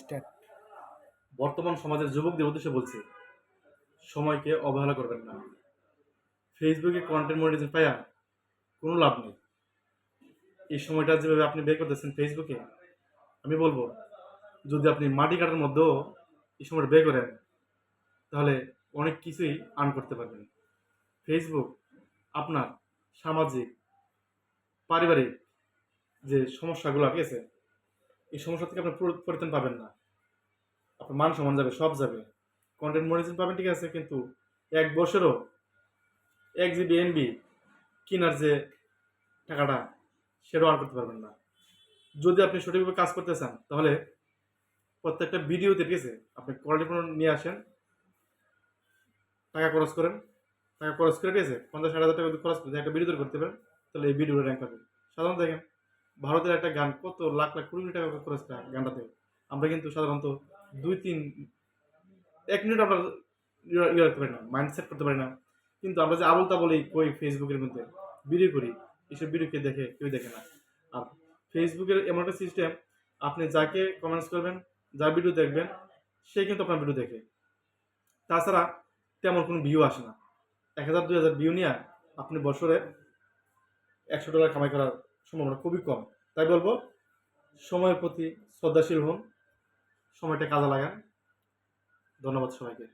Start বর্তমান সমাজের যুবকদের উদ্দেশ্যে বলছি, সময়কে অবহেলা করবেন না। ফেসবুকে কন্টেন্ট মনিটাইজেশন পাইয়া কোনো লাভ নেই। এই সময়টা যেভাবে আপনি বের করতেছেন ফেসবুকে আমি বলব, যদি আপনি মাটি কাটার মধ্যেও এই সময়টা বের করেন, তাহলে অনেক কিছুই আর্ন করতে পারবেন। ফেসবুক আপনার সামাজিক, পারিবারিক যে সমস্যাগুলো আছে? এই সমস্যা থেকে আপনি পরিত্রাণ পাবেন না। আপনার মান সমান যাবে, সব যাবে। কন্টেন্ট মনিটাইজেশন পাবেন, ঠিক আছে, কিন্তু এক বছরও এক জিবি এমবি কেনার যে টাকাটা, সেটাও আর করতে পারবেন না। যদি আপনি সঠিকভাবে কাজ করতে চান, তাহলে প্রত্যেকটা ভিডিওতে, ঠিক আছে, আপনি কোয়ালিটিপূর্ণ নিয়ে আসেন, টাকা খরচ করেন, টাকা খরচ করে, ঠিক আছে, পঞ্চাশ ষাট হাজার টাকা খরচ করে, একটা ভিডিও তৈরি করতে পারেন, তাহলে এই ভিডিওটা র্যাঙ্ক পাবে সাধারণত দেখেন ভারতের একটা গান, কত লাখ লাখ কুড়ি কোটি টাকা খরচ গানটাতে। আমরা কিন্তু সাধারণত দুই তিন, এক মিনিট আমরা ইয়ে রাখতে পারি না মাইন্ড সেট করতে পারি না। কিন্তু আমরা যে আবল তাবল এই কই ফেসবুকের মধ্যে ভিডিও করি, এইসব ভিডিও কে দেখে, কেউ দেখে না। আর ফেসবুকের এমন একটা সিস্টেম আপনি যাকে কমেন্টস করবেন, যার ভিডিও দেখবেন, সে কিন্তু আপনার ভিডিও দেখে। তাছাড়া তেমন কোনো ভিউ আসে না। এক হাজার, দুই হাজার ভিউ নিয়ে আপনি বছরে একশো ডলার কামাই করার সম্ভাবনা খুবই কম। তাই বলব সময়ের প্রতি শ্রদ্ধাশীল হন সময়টা কাজে লাগান। ধন্যবাদ সবাইকে।